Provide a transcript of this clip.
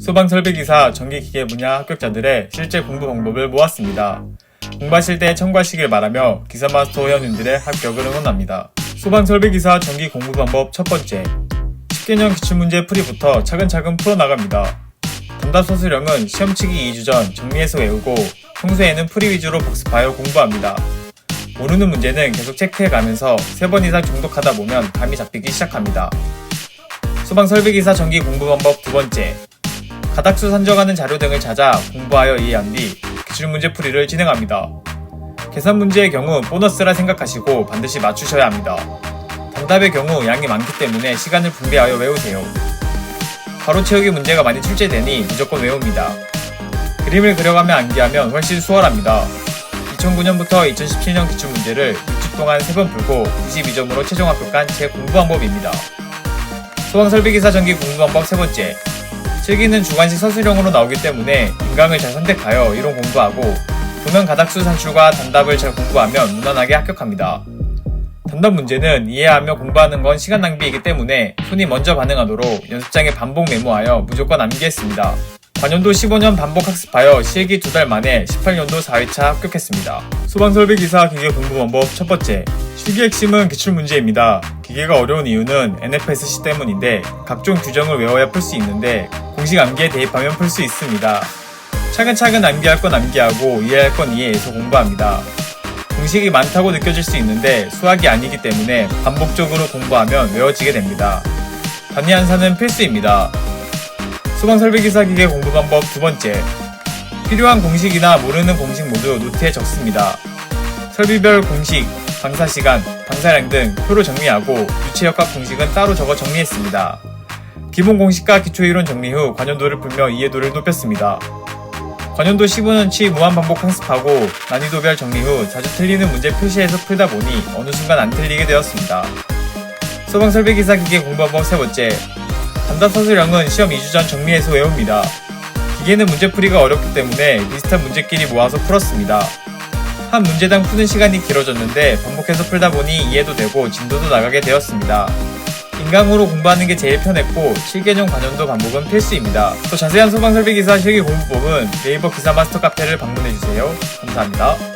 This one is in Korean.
소방설비기사 전기기계 분야 합격자들의 실제 공부 방법을 모았습니다. 공부하실 때 참고하시길 바라며 기사마스터 회원님들의 합격을 응원합니다. 소방설비기사 전기 공부 방법 첫 번째. 10개년 기출문제 풀이부터 차근차근 풀어나갑니다. 정답 서술형은 시험치기 2주 전 정리해서 외우고 평소에는 풀이 위주로 복습하여 공부합니다. 모르는 문제는 계속 체크해가면서 3번 이상 중독하다 보면 감이 잡히기 시작합니다. 소방설비기사 전기 공부 방법 두 번째. 가닥수 산정하는 자료 등을 찾아 공부하여 이해한 뒤 기출문제 풀이를 진행합니다. 계산 문제의 경우 보너스라 생각하시고 반드시 맞추셔야 합니다. 단답의 경우 양이 많기 때문에 시간을 분배하여 외우세요. 바로 채우기 문제가 많이 출제되니 무조건 외웁니다. 그림을 그려가며 암기하면 훨씬 수월합니다. 2009년부터 2017년 기출 문제를 6주 동안 3번 풀고 22점으로 최종 합격한 제 공부 방법입니다. 소방설비기사 전기 공부 방법 세 번째. 실기는 주관식 서술형으로 나오기 때문에 인강을 잘 선택하여 이론 공부하고 도면 가닥수 산출과 단답을 잘 공부하면 무난하게 합격합니다. 단답 문제는 이해하며 공부하는 건 시간 낭비이기 때문에 손이 먼저 반응하도록 연습장에 반복 메모하여 무조건 암기했습니다. 관연도 15년 반복 학습하여 실기 두 달 만에 18년도 4회차 합격했습니다. 소방설비기사 기계 공부 방법 첫 번째. 실기 핵심은 기출문제입니다. 기계가 어려운 이유는 NFSC 때문인데 각종 규정을 외워야 풀 수 있는데 공식 암기에 대입하면 풀 수 있습니다. 차근차근 암기할 건 암기하고 이해할 건 이해해서 공부합니다. 공식이 많다고 느껴질 수 있는데 수학이 아니기 때문에 반복적으로 공부하면 외워지게 됩니다. 단위 한사는 필수입니다. 소방설비기사 기계 공부 방법 두 번째. 필요한 공식이나 모르는 공식 모두 노트에 적습니다. 설비별 공식, 방사 시간, 방사량 등 표로 정리하고 유체역학 공식은 따로 적어 정리했습니다. 기본 공식과 기초 이론 정리 후 관연도를 풀며 이해도를 높였습니다. 관연도 15년치 무한 반복 학습하고 난이도별 정리 후 자주 틀리는 문제 표시해서 풀다 보니 어느 순간 안 틀리게 되었습니다. 소방설비기사 기계 공부 방법 세 번째. 단답 서술형은 시험 2주 전 정리해서 외웁니다. 기계는 문제풀이가 어렵기 때문에 비슷한 문제끼리 모아서 풀었습니다. 한 문제당 푸는 시간이 길어졌는데 반복해서 풀다 보니 이해도 되고 진도도 나가게 되었습니다. 인강으로 공부하는 게 제일 편했고 실개념 관연도 반복은 필수입니다. 또 자세한 소방설비 기사 실기 공부법은 네이버 기사 마스터 카페를 방문해주세요. 감사합니다.